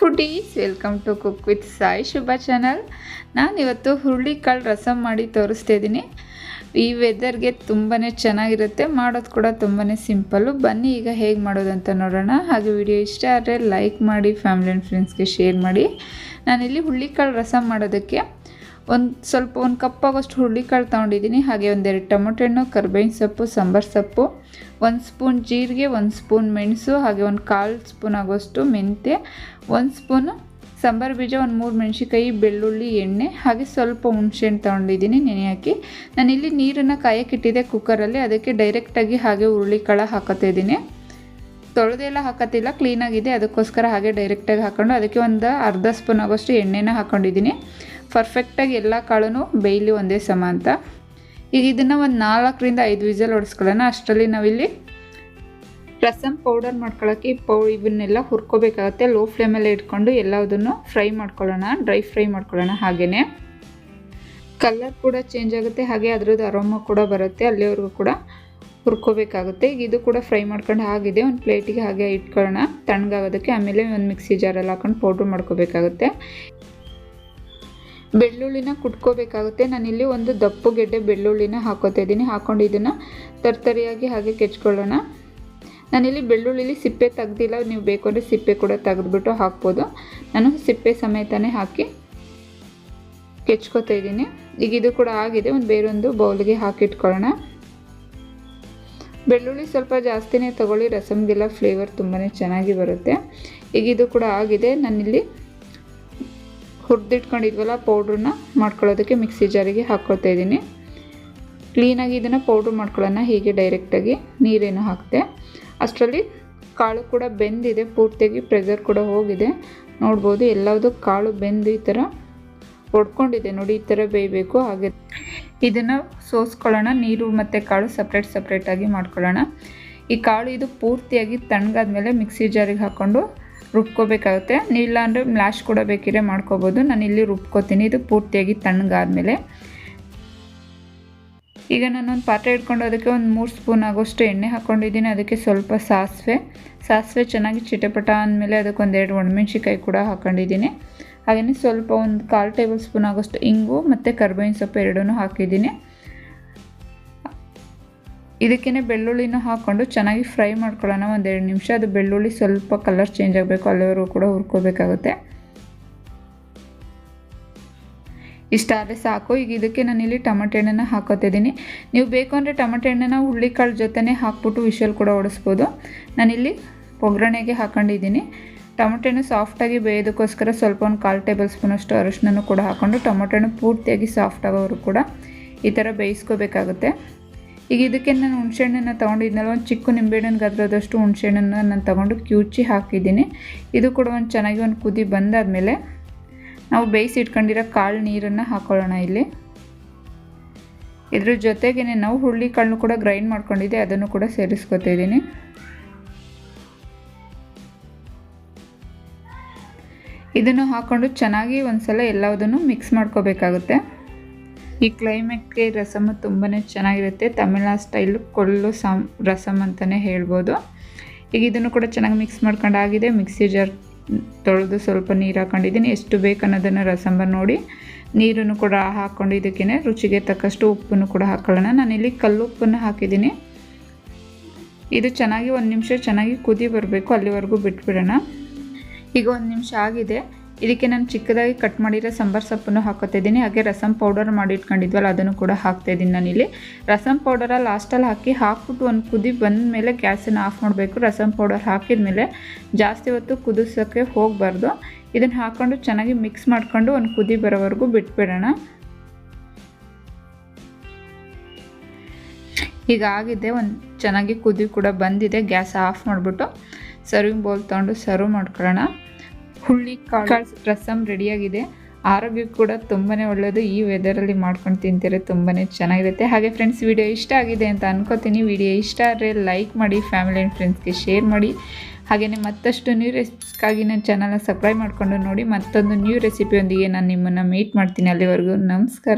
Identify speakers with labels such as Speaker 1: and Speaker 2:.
Speaker 1: Foodies welcome to cook with Sai Shubha channel. ನಾನಿವತ್ತು ಹುರುಳಿಕಾಳು ರಸಮ್ ಮಾಡಿ ತೋರಿಸ್ತಾ ಇದ್ದೀನಿ. ಈ ವೆದರ್ಗೆ ತುಂಬಾ ಚೆನ್ನಾಗಿರುತ್ತೆ, ಮಾಡೋದು ಕೂಡ ತುಂಬಾ ಸಿಂಪಲ್ಲು. ಬನ್ನಿ ಈಗ ಹೇಗೆ ಮಾಡೋದು ಅಂತ ನೋಡೋಣ. ಹಾಗೆ ವಿಡಿಯೋ ಇಷ್ಟ ಆದರೆ ಲೈಕ್ ಮಾಡಿ, ಫ್ಯಾಮಿಲಿ ಆ್ಯಂಡ್ ಫ್ರೆಂಡ್ಸ್ಗೆ ಶೇರ್ ಮಾಡಿ. ನಾನಿಲ್ಲಿ ಹುರುಳಿಕಾಳು ರಸಮ್ ಮಾಡೋದಕ್ಕೆ ಒಂದು ಸ್ವಲ್ಪ ಒಂದು ಕಪ್ಪಾಗೋಷ್ಟು ಹುರುಳಿಕಾಳು ತೊಗೊಂಡಿದ್ದೀನಿ ಹಾಗೆ ಒಂದೆರಡು ಟೊಮೊಟೊ ಹಣ್ಣು, ಕರ್ಬೇವಿನ ಸೊಪ್ಪು, ಸಾಂಬಾರು ಸೊಪ್ಪು, ಒಂದು ಸ್ಪೂನ್ ಜೀರಿಗೆ, ಒಂದು ಸ್ಪೂನ್ ಮೆಣಸು, ಹಾಗೆ ಒಂದು ಕಾಲು ಸ್ಪೂನ್ ಆಗೋಷ್ಟು ಮೆಂತ್ಯ, ಒಂದು ಸ್ಪೂನು ಸಾಂಬಾರು ಬೀಜ, ಒಂದು ಮೂರು ಮೆಣಸಿಕಾಯಿ ಬೆಳ್ಳುಳ್ಳಿ ಎಣ್ಣೆ, ಹಾಗೆ ಸ್ವಲ್ಪ ಹುಣಸೆಹಣ್ಣು ತೊಗೊಂಡಿದ್ದೀನಿ ನೆನೆ ಹಾಕಿ. ನಾನಿಲ್ಲಿ ನೀರನ್ನು ಕಾಯಕ್ಕಿಟ್ಟಿದ್ದೆ ಕುಕ್ಕರಲ್ಲಿ ಅದಕ್ಕೆ ಡೈರೆಕ್ಟಾಗಿ ಹಾಗೆ ಹುರುಳಿಕಾಳು ಹಾಕೋತಾ ಇದ್ದೀನಿ. ತೊಳೆದೆಲ್ಲ ಹಾಕತ್ತಿಲ್ಲ ಕ್ಲೀನಾಗಿದೆ ಅದಕ್ಕೋಸ್ಕರ ಹಾಗೆ ಡೈರೆಕ್ಟಾಗಿ ಹಾಕ್ಕೊಂಡು ಅದಕ್ಕೆ ಒಂದು ಅರ್ಧ ಸ್ಪೂನ್ ಆಗೋಷ್ಟು ಎಣ್ಣೆನ ಹಾಕ್ಕೊಂಡಿದ್ದೀನಿ ಪರ್ಫೆಕ್ಟಾಗಿ ಎಲ್ಲ ಕಾಳು ಬೇಯಲಿ ಒಂದೇ ಸಮ ಅಂತ. ಈಗ ಇದನ್ನು ಒಂದು ನಾಲ್ಕರಿಂದ ಐದು ವಿಸಲ್ ಹೊಡೆಸ್ಕೊಳ್ಳೋಣ ಅಷ್ಟರಲ್ಲಿ ನಾವಿಲ್ಲಿ ರಸಮ್ ಪೌಡರ್ ಮಾಡ್ಕೊಳ್ಳೋಕ್ಕೆ ಪೌ ಇವನ್ನೆಲ್ಲ ಹುರ್ಕೋಬೇಕಾಗತ್ತೆ. ಲೋ ಫ್ಲೇಮಲ್ಲೇ ಇಟ್ಕೊಂಡು ಎಲ್ಲದನ್ನು ಫ್ರೈ ಮಾಡ್ಕೊಳ್ಳೋಣ. ಡ್ರೈ ಫ್ರೈ ಮಾಡ್ಕೊಳ್ಳೋಣ ಹಾಗೆಯೇ ಕಲರ್ ಕೂಡ ಚೇಂಜ್ ಆಗುತ್ತೆ. ಹಾಗೆ ಅದ್ರದ್ದು ಅರೋಮ ಕೂಡ ಬರುತ್ತೆ. ಅಲ್ಲಿವರೆಗೂ ಕೂಡ ಹುರ್ಕೋಬೇಕಾಗುತ್ತೆ. ಈಗ ಇದು ಕೂಡ ಫ್ರೈ ಮಾಡ್ಕೊಂಡು ಆಗಿದೆ. ಒಂದು ಪ್ಲೇಟಿಗೆ ಹಾಗೆ ಇಟ್ಕೊಳ್ಳೋಣ. ತಣ್ಣಗಾಗೋದಕ್ಕೆ ಆಮೇಲೆ ಒಂದು ಮಿಕ್ಸಿ ಜಾರಲ್ಲಿ ಹಾಕೊಂಡು ಪೌಡ್ರ್ ಮಾಡ್ಕೋಬೇಕಾಗುತ್ತೆ. ಬೆಳ್ಳುಳ್ಳಿನ ಕುಟ್ಕೋಬೇಕಾಗುತ್ತೆ. ನಾನಿಲ್ಲಿ ಒಂದು ದಪ್ಪು ಗೆಡ್ಡೆ ಬೆಳ್ಳುಳ್ಳಿನ ಹಾಕೋತಾ ಇದ್ದೀನಿ. ಹಾಕೊಂಡು ಇದನ್ನು ತರ್ತರಿಯಾಗಿ ಹಾಗೆ ಕೆಚ್ಕೊಳ್ಳೋಣ. ನಾನಿಲ್ಲಿ ಬೆಳ್ಳುಳ್ಳಿಲಿ ಸಿಪ್ಪೆ ತೆಗ್ದಿಲ್ಲ. ನೀವು ಬೇಕು ಅಂದರೆ ಸಿಪ್ಪೆ ಕೂಡ ತೆಗೆದ್ಬಿಟ್ಟು ಹಾಕ್ಬೋದು. ನಾನು ಸಿಪ್ಪೆ ಸಮೇತನೇ ಹಾಕಿ ಕೆಚ್ಕೋತಾ ಇದ್ದೀನಿ. ಈಗ ಇದು ಕೂಡ ಆಗಿದೆ. ಒಂದು ಬೇರೊಂದು ಬೌಲ್ಗೆ ಹಾಕಿಟ್ಕೊಳ್ಳೋಣ. ಬೆಳ್ಳುಳ್ಳಿ ಸ್ವಲ್ಪ ಜಾಸ್ತಿನೇ ತೊಗೊಳ್ಳಿ. ರಸಮ್ಗೆಲ್ಲ ಫ್ಲೇವರ್ ತುಂಬಾ ಚೆನ್ನಾಗಿ ಬರುತ್ತೆ. ಈಗ ಇದು ಕೂಡ ಆಗಿದೆ. ನಾನಿಲ್ಲಿ ಹುರಿದಿಟ್ಕೊಂಡಿದ್ವಲ್ಲ ಪೌಡ್ರನ್ನ ಮಾಡ್ಕೊಳ್ಳೋದಕ್ಕೆ ಮಿಕ್ಸಿ ಜಾರಿಗೆ ಹಾಕ್ಕೊಳ್ತಾ ಇದ್ದೀನಿ. ಕ್ಲೀನಾಗಿ ಇದನ್ನು ಪೌಡ್ರ್ ಮಾಡ್ಕೊಳ್ಳೋಣ, ಹೀಗೆ ಡೈರೆಕ್ಟಾಗಿ ನೀರೇನು ಹಾಕಿದೆ ಅಷ್ಟರಲ್ಲಿ ಕಾಳು ಕೂಡ ಬೆಂದಿದೆ, ಪೂರ್ತಿಯಾಗಿ ಪ್ರೆಸರ್ ಕೂಡ ಹೋಗಿದೆ. ನೋಡ್ಬೋದು ಎಲ್ಲದೂ ಕಾಳು ಬೆಂದು ಈ ಥರ ಒಡ್ಕೊಂಡಿದೆ ನೋಡಿ, ಈ ಥರ ಬೇಯಬೇಕು ಹಾಗೆ. ಇದನ್ನು ಸೋಸ್ಕೊಳ್ಳೋಣ, ನೀರು ಮತ್ತು ಕಾಳು ಸಪ್ರೇಟ್ ಸಪ್ರೇಟಾಗಿ ಮಾಡ್ಕೊಳ್ಳೋಣ. ಈ ಕಾಳು ಇದು ಪೂರ್ತಿಯಾಗಿ ತಣ್ಣಗಾದ್ಮೇಲೆ ಮಿಕ್ಸಿ ಜಾರಿಗೆ ಹಾಕ್ಕೊಂಡು ರುಬ್ಕೋಬೇಕಾಗುತ್ತೆ. ಇಲ್ಲಾಂದರೆ ಮ್ಲಾಶ್ ಕೂಡ ಬೇಕಿದ್ರೆ ಮಾಡ್ಕೋಬೋದು. ನಾನು ಇಲ್ಲಿ ರುಬ್ಕೋತೀನಿ. ಇದು ಪೂರ್ತಿಯಾಗಿ ತಣ್ಣಗಾದ್ಮೇಲೆ. ಈಗ ನಾನೊಂದು ಪಾತ್ರೆ ಇಟ್ಕೊಂಡು ಅದಕ್ಕೆ ಒಂದು ಮೂರು ಸ್ಪೂನ್ ಆಗೋಷ್ಟು ಎಣ್ಣೆ ಹಾಕ್ಕೊಂಡಿದ್ದೀನಿ ಅದಕ್ಕೆ ಸ್ವಲ್ಪ ಸಾಸಿವೆ. ಸಾಸಿವೆ ಚೆನ್ನಾಗಿ ಚಿಟಪಟ ಅಂದಮೇಲೆ ಅದಕ್ಕೆ ಒಂದೆರಡು ಒಣಮೆಣ್ಸಿಕಾಯಿ ಕೂಡ ಹಾಕ್ಕೊಂಡಿದ್ದೀನಿ ಹಾಗೆಯೇ ಸ್ವಲ್ಪ ಒಂದು ಕಾಲು ಟೇಬಲ್ ಸ್ಪೂನ್ ಆಗೋಷ್ಟು ಇಂಗು ಮತ್ತು ಕರ್ಬೇವಿನ ಸೊಪ್ಪು ಎರಡೂ ಹಾಕಿದ್ದೀನಿ. ಇದಕ್ಕೇ ಬೆಳ್ಳುಳ್ಳಿನ ಹಾಕ್ಕೊಂಡು ಚೆನ್ನಾಗಿ ಫ್ರೈ ಮಾಡ್ಕೊಳ್ಳೋಣ. ಒಂದೆರಡು ನಿಮಿಷ. ಅದು ಬೆಳ್ಳುಳ್ಳಿ ಸ್ವಲ್ಪ ಕಲರ್ ಚೇಂಜ್ ಆಗಬೇಕು. ಅಲ್ಲಿವರೆಗೂ ಕೂಡ ಹುರ್ಕೋಬೇಕಾಗುತ್ತೆ. ಇಷ್ಟಾದರೆ ಸಾಕು. ಈಗ ಇದಕ್ಕೆ ನಾನಿಲ್ಲಿ ಟೊಮೆಟೆ ಹಣ್ಣನ್ನು ಹಾಕೋತಿದ್ದೀನಿ ನೀವು ಬೇಕು ಅಂದರೆ ಟೊಮೆಟೆ ಹಣ್ಣನ್ನು ಹುಳ್ಳಿಕಾಳು ಜೊತೆನೇ ಹಾಕ್ಬಿಟ್ಟು ವಿಷಲ್ ಕೂಡ ಓಡಿಸ್ಬೋದು ನಾನಿಲ್ಲಿ ಒಗ್ಗರಣೆಗೆ ಹಾಕೊಂಡಿದ್ದೀನಿ. ಟೊಮೆಟೊ ಹಣ್ಣು ಸಾಫ್ಟಾಗಿ ಬೇಯೋದಕ್ಕೋಸ್ಕರ ಸ್ವಲ್ಪ ಒಂದು ಕಾಲು ಟೇಬಲ್ ಸ್ಪೂನಷ್ಟು ಅರಶಿನೂ ಕೂಡ ಹಾಕ್ಕೊಂಡು ಟೊಮೆಟೊ ಹಣ್ಣು ಪೂರ್ತಿಯಾಗಿ ಸಾಫ್ಟ್ ಆಗೋರು ಕೂಡ ಈ ಥರ ಬೇಯಿಸ್ಕೋಬೇಕಾಗುತ್ತೆ. ಈಗ ಇದಕ್ಕೆ ನಾನು ಹುಣಸೆಹಣ್ಣನ್ನು ತೊಗೊಂಡಿದ್ನಲ್ಲ, ಒಂದು ಚಿಕ್ಕ ನಿಂಬೆಹಣ್ಣು ಗದ್ರದಷ್ಟು ಹುಣಸೆಹಣ್ಣನ್ನು ನಾನು ತೊಗೊಂಡು ಕ್ಯೂಚಿ ಹಾಕಿದ್ದೀನಿ. ಇದು ಕೂಡ ಒಂದು ಚೆನ್ನಾಗಿ ಒಂದು ಕುದಿ ಬಂದಾದಮೇಲೆ ನಾವು ಬೇಯಿಸಿ ಇಟ್ಕೊಂಡಿರೋ ಕಾಳು ನೀರನ್ನು ಹಾಕೊಳ್ಳೋಣ ಇಲ್ಲಿ. ಇದ್ರ ಜೊತೆಗೇ ನಾವು ಹುರುಳಿ ಕಾಳನ್ನು ಕೂಡ ಗ್ರೈಂಡ್ ಮಾಡ್ಕೊಂಡಿದ್ದೆ, ಅದನ್ನು ಕೂಡ ಸೇರಿಸ್ಕೊತಾ ಇದ್ದೀನಿ. ಇದನ್ನು ಹಾಕ್ಕೊಂಡು ಚೆನ್ನಾಗಿ ಒಂದು ಸಲ ಎಲ್ಲವುದನ್ನು ಮಿಕ್ಸ್ ಮಾಡ್ಕೋಬೇಕಾಗುತ್ತೆ. ಈ ಕ್ಲೈಮೇಟ್ಗೆ ರಸಮ್ ತುಂಬಾ ಚೆನ್ನಾಗಿರುತ್ತೆ. ತಮಿಳ್ನಾಡು ಸ್ಟೈಲು ಕೊಲ್ಲು ಸಾಮ್, ರಸಮ್ ಅಂತಲೇ ಹೇಳ್ಬೋದು. ಈಗ ಇದನ್ನು ಕೂಡ ಚೆನ್ನಾಗಿ ಮಿಕ್ಸ್ ಮಾಡ್ಕೊಂಡಾಗಿದೆ. ಮಿಕ್ಸಿ ಜಾರ್ ತೊಳೆದು ಸ್ವಲ್ಪ ನೀರು ಹಾಕೊಂಡಿದ್ದೀನಿ. ಎಷ್ಟು ಬೇಕು ಅನ್ನೋದನ್ನು ರಸಂಬರ್ ನೋಡಿ. ನೀರನ್ನು ಕೂಡ ಹಾಕ್ಕೊಂಡು ಇದಕ್ಕೇ ರುಚಿಗೆ ತಕ್ಕಷ್ಟು ಉಪ್ಪನ್ನು ಕೂಡ ಹಾಕೊಳ್ಳೋಣ. ನಾನಿಲ್ಲಿ ಕಲ್ಲುಪ್ಪನ್ನು ಹಾಕಿದ್ದೀನಿ. ಇದು ಚೆನ್ನಾಗಿ ಒಂದು ನಿಮಿಷ ಚೆನ್ನಾಗಿ ಕುದಿ ಬರಬೇಕು. ಅಲ್ಲಿವರೆಗೂ ಬಿಟ್ಬಿಡೋಣ. ಈಗ ಒಂದು ನಿಮಿಷ ಆಗಿದೆ. ಇದಕ್ಕೆ ನಾನು ಚಿಕ್ಕದಾಗಿ ಕಟ್ ಮಾಡಿರೋ ಸಾಂಬಾರ್ ಸೊಪ್ಪನ್ನು ಹಾಕೋತಾ ಇದ್ದೀನಿ. ಹಾಗೆ ರಸಂ ಪೌಡರ್ ಮಾಡಿ ಇಟ್ಕೊಂಡಿದ್ವಲ್ಲ, ಅದನ್ನು ಕೂಡ ಹಾಕ್ತಾಯಿದ್ದೀನಿ ನಾನಿಲ್ಲಿ ರಸಂ ಪೌಡರ ಲಾಸ್ಟಲ್ಲಿ ಹಾಕಿ ಹಾಕ್ಬಿಟ್ಟು ಒಂದು ಕುದಿ ಬಂದ ಮೇಲೆ ಗ್ಯಾಸನ್ನು ಆಫ್ ಮಾಡಬೇಕು. ರಸಂ ಪೌಡರ್ ಹಾಕಿದ ಮೇಲೆ ಜಾಸ್ತಿ ಹೊತ್ತು ಕುದಿಸೋಕ್ಕೆ ಹೋಗಬಾರ್ದು. ಇದನ್ನು ಹಾಕ್ಕೊಂಡು ಚೆನ್ನಾಗಿ ಮಿಕ್ಸ್ ಮಾಡ್ಕೊಂಡು ಒಂದು ಕುದಿ ಬರೋವರೆಗೂ ಬಿಟ್ಬಿಡೋಣ. ಈಗ ಆಗಿದೆ, ಒಂದು ಚೆನ್ನಾಗಿ ಕುದಿ ಕೂಡ ಬಂದಿದೆ. ಗ್ಯಾಸ್ ಆಫ್ ಮಾಡಿಬಿಟ್ಟು ಸರ್ವಿಂಗ್ ಬೌಲ್ ತೊಗೊಂಡು ಸರ್ವ್ ಮಾಡ್ಕೊಳ್ಳೋಣ. ಹುಳ್ಳಿ ಕಾಳು ರಸಮ್ ರೆಡಿಯಾಗಿದೆ. ಆರೋಗ್ಯಕ್ಕೆ ಕೂಡ ತುಂಬಾ ಒಳ್ಳೆಯದು ಈ ವೆದರಲ್ಲಿ ಮಾಡ್ಕೊಂಡು ತಿಂತೀರಿ ತುಂಬಾ ಚೆನ್ನಾಗಿರುತ್ತೆ. ಹಾಗೆ ಫ್ರೆಂಡ್ಸ್ ವಿಡಿಯೋ ಇಷ್ಟ ಆಗಿದೆ ಅಂತ ಅನ್ಕೋತೀನಿ. ವಿಡಿಯೋ ಇಷ್ಟ ಆದರೆ ಲೈಕ್ ಮಾಡಿ ಫ್ಯಾಮಿಲಿ ಆ್ಯಂಡ್ ಫ್ರೆಂಡ್ಸ್ಗೆ ಶೇರ್ ಮಾಡಿ. ಹಾಗೆಯೇ ಮತ್ತಷ್ಟು ನ್ಯೂ ರೆಸಿಪಿಗಾಗಿ ನನ್ನ ಚಾನಲ್ನ ಸಬ್ಸ್ಕ್ರೈಬ್ ಮಾಡಿಕೊಂಡು ನೋಡಿ. ಮತ್ತೊಂದು ನ್ಯೂ ರೆಸಿಪಿಯೊಂದಿಗೆ ನಾನು ನಿಮ್ಮನ್ನು ಮೀಟ್ ಮಾಡ್ತೀನಿ ಅಲ್ಲಿವರೆಗೂ. ನಮಸ್ಕಾರ.